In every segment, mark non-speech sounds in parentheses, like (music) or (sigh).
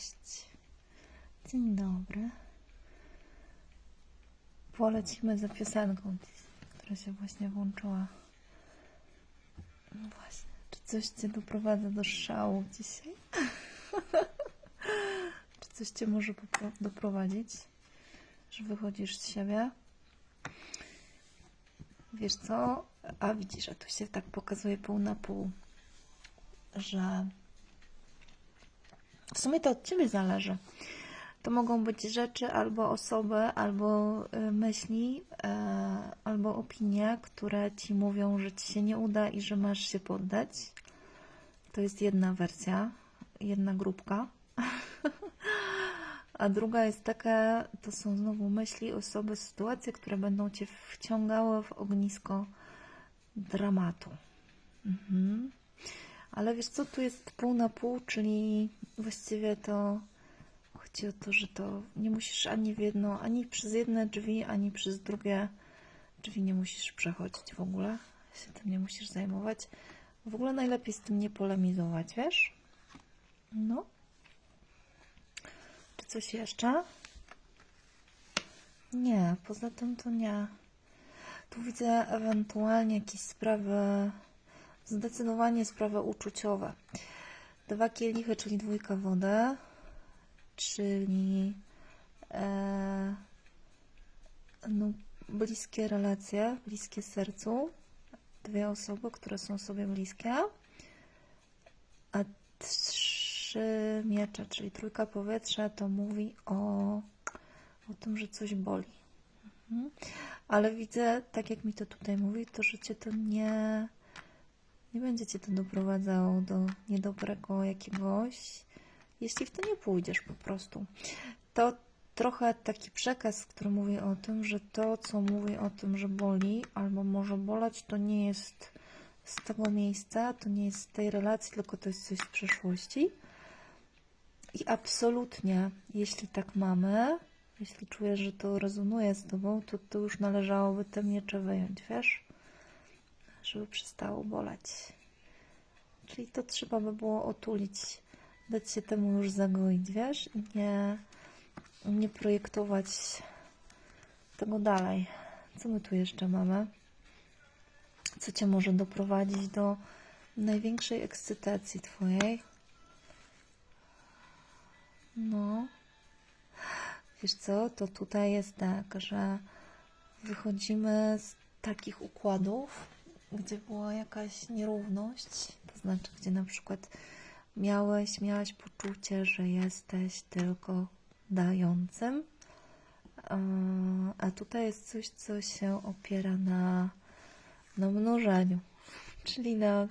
Cześć. Dzień dobry. Polecimy za piosenką, która się właśnie włączyła. No właśnie. Czy coś Cię doprowadza do szału dzisiaj? (laughs) Czy coś Cię może doprowadzić, że wychodzisz z siebie? Wiesz co? A widzisz, a tu się tak pokazuje pół na pół, że w sumie to od ciebie zależy. To mogą być rzeczy, albo osoby, albo y, myśli, e, albo opinie, które ci mówią, że ci się nie uda i że masz się poddać. To jest jedna wersja, jedna grupka. (laughs) A druga jest taka, to są znowu myśli, osoby, sytuacje, które będą cię wciągały w ognisko dramatu. Mhm. Ale wiesz co, tu jest pół na pół, czyli właściwie to chodzi o to, że to nie musisz ani w jedno, ani przez jedne drzwi, ani przez drugie drzwi nie musisz przechodzić w ogóle. Się tym nie musisz zajmować. W ogóle najlepiej z tym nie polemizować, wiesz? No. Czy coś jeszcze? Nie, poza tym to nie. Tu widzę ewentualnie jakieś sprawy, zdecydowanie sprawy uczuciowe. Dwa kielichy, czyli dwójka wody, czyli e, no, bliskie relacje, bliskie sercu. Dwie osoby, które są sobie bliskie. A trzy miecze, czyli trójka powietrza, to mówi o, o tym, że coś boli. Mhm. Ale widzę, tak jak mi to tutaj mówi, to że cię to nie, nie będzie cię to doprowadzało do niedobrego jakiegoś, jeśli w to nie pójdziesz po prostu. To trochę taki przekaz, który mówi o tym, że to, co mówi o tym, że boli albo może boleć, to nie jest z tego miejsca, to nie jest z tej relacji, tylko to jest coś z przeszłości. I absolutnie, jeśli tak mamy, jeśli czujesz, że to rezonuje z tobą, to, to już należałoby te miecze wyjąć, wiesz? Żeby przestało boleć. Czyli to trzeba by było otulić, dać się temu już zagoić, wiesz? I nie, nie projektować tego dalej. Co my tu jeszcze mamy? Co cię może doprowadzić do największej ekscytacji twojej? No. Wiesz co, to tutaj jest tak, że wychodzimy z takich układów, gdzie była jakaś nierówność, to znaczy, gdzie na przykład miałeś, miałaś poczucie, że jesteś tylko dającym, a- tutaj jest coś, co się opiera na, na mnożeniu, czyli na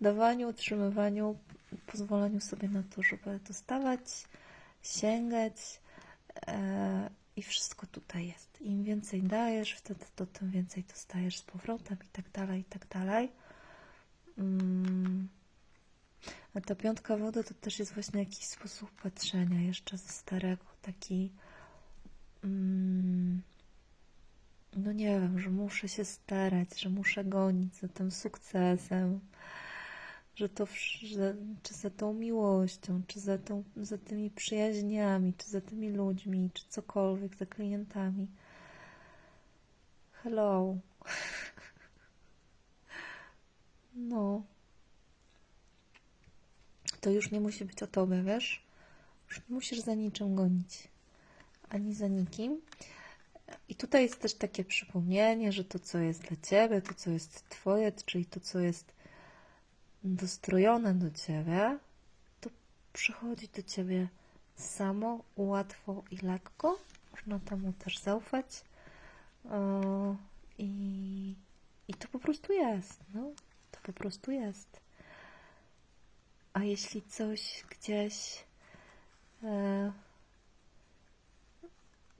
dawaniu, utrzymywaniu, pozwoleniu sobie na to, żeby dostawać, sięgać, E, I wszystko tutaj jest. Im więcej dajesz, wtedy to tym więcej dostajesz z powrotem i tak dalej, i tak dalej. Mm. A ta piątka wody to też jest właśnie jakiś sposób patrzenia jeszcze ze starego, taki mm, no nie wiem, że muszę się starać, że muszę gonić za tym sukcesem, że to, że, czy za tą miłością, czy za, tą, za tymi przyjaźniami, czy za tymi ludźmi, czy cokolwiek, za klientami. Hello. (laughs) No. To już nie musi być o tobie, wiesz? Już nie musisz za niczym gonić, ani za nikim. I tutaj jest też takie przypomnienie, że to, co jest dla ciebie, to, co jest twoje, czyli to, co jest dostrojone do ciebie, to przychodzi do ciebie samo, łatwo i lekko. Można temu też zaufać. E, I, I to po prostu jest. No, to po prostu jest. A jeśli coś gdzieś e,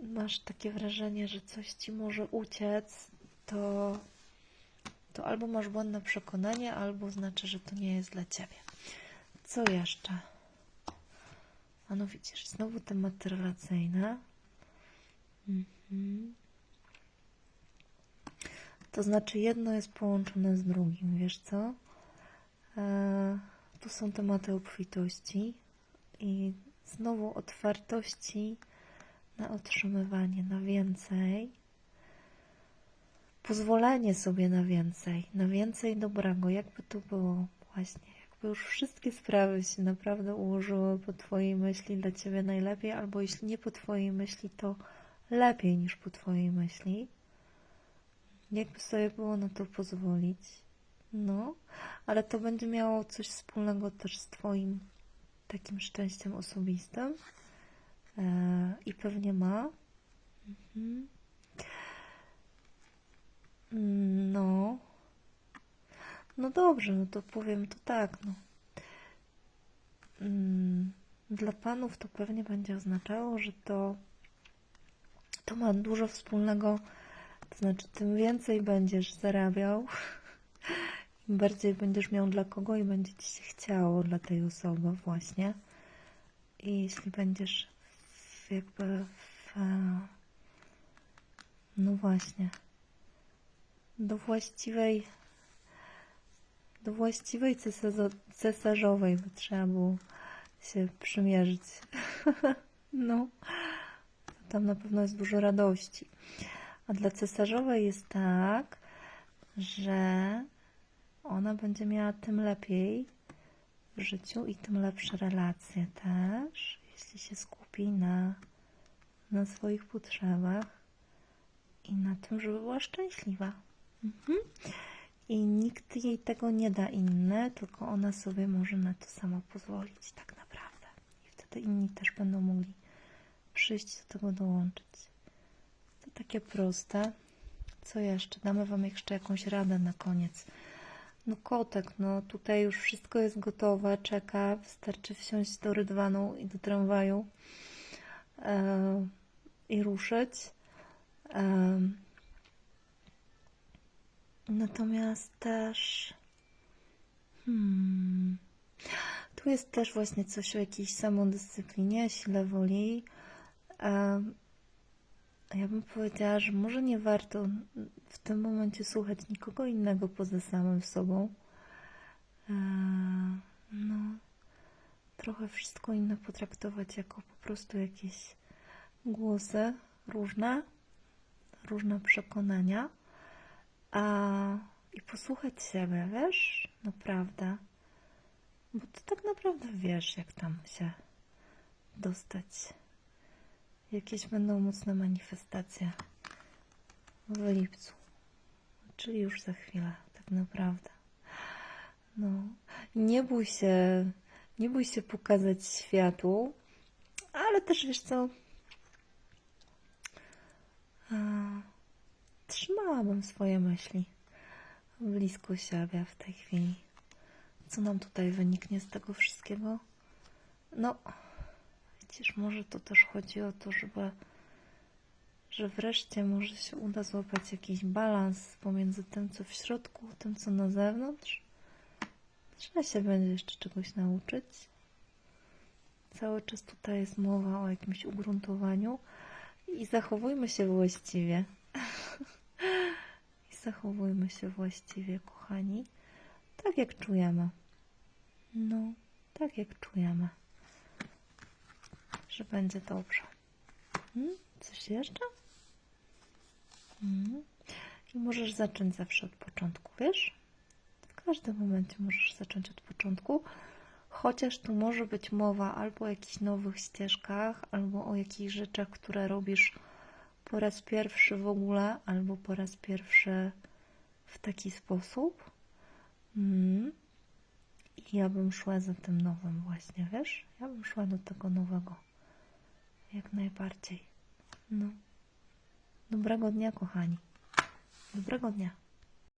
masz takie wrażenie, że coś ci może uciec, to to albo masz błędne przekonanie, albo znaczy, że to nie jest dla ciebie. Co jeszcze? A no widzisz, znowu tematy relacyjne. Mhm. To znaczy, jedno jest połączone z drugim, wiesz co? E, tu są tematy obfitości i znowu otwartości na otrzymywanie, na więcej. Pozwolenie sobie na więcej, na więcej dobrego, jakby to było właśnie, jakby już wszystkie sprawy się naprawdę ułożyły po Twojej myśli dla Ciebie najlepiej, albo jeśli nie po Twojej myśli, to lepiej niż po Twojej myśli. Jakby sobie było na to pozwolić. No, ale to będzie miało coś wspólnego też z Twoim takim szczęściem osobistym. E, I pewnie ma. Mhm. No. No dobrze, no to powiem to tak, no. Mm, Dla panów to pewnie będzie oznaczało, że to, to ma dużo wspólnego, to znaczy tym więcej będziesz zarabiał, (laughs) im bardziej będziesz miał dla kogo i będzie ci się chciało dla tej osoby właśnie. I jeśli będziesz w, jakby w, e, no właśnie, do właściwej do właściwej cesarzo- cesarzowej by trzeba było się przymierzyć. (laughs) no, tam na pewno jest dużo radości. A dla cesarzowej jest tak, że ona będzie miała tym lepiej w życiu i tym lepsze relacje też, jeśli się skupi na, na swoich potrzebach i na tym, żeby była szczęśliwa. Mhm. I nikt jej tego nie da inny, tylko ona sobie może na to sama pozwolić, tak naprawdę. I wtedy inni też będą mogli przyjść do tego dołączyć. To takie proste. Co jeszcze? Damy Wam jeszcze jakąś radę na koniec. No kotek, no tutaj już wszystko jest gotowe, czeka, wystarczy wsiąść do rydwanu i do tramwaju e, i ruszyć. E, natomiast też hmm, tu jest też właśnie coś o jakiejś samodyscyplinie, sile woli. E, ja bym powiedziała, że może nie warto w tym momencie słuchać nikogo innego poza samym sobą. Eee, No, trochę wszystko inne potraktować jako po prostu jakieś głosy różne, różne przekonania, a posłuchać siebie, wiesz, naprawdę. Bo ty tak naprawdę wiesz, jak tam się dostać. Jakieś będą mocne manifestacje w lipcu, czyli już za chwilę, tak naprawdę. No, nie bój się, nie bój się pokazać światu, ale też wiesz co, trzymałabym swoje myśli blisko siebie w tej chwili. Co nam tutaj wyniknie z tego wszystkiego? No, Widzisz, może to też chodzi o to, żeby, że wreszcie może się uda złapać jakiś balans pomiędzy tym, co w środku, tym, co na zewnątrz. Trzeba się będzie jeszcze czegoś nauczyć. Cały czas tutaj jest mowa o jakimś ugruntowaniu i zachowujmy się właściwie. (laughs) Zachowujmy się właściwie, kochani, tak jak czujemy. No, tak jak czujemy że będzie dobrze. Hmm? Coś jeszcze? Hmm. I możesz zacząć zawsze od początku, wiesz? W każdym momencie możesz zacząć od początku, chociaż tu może być mowa albo o jakichś nowych ścieżkach, albo o jakichś rzeczach, które robisz po raz pierwszy w ogóle, albo po raz pierwszy w taki sposób. Hmm. I ja bym szła za tym nowym właśnie, wiesz? Ja bym szła do tego nowego. Jak najbardziej. No. Dobrego dnia, kochani. Dobrego dnia.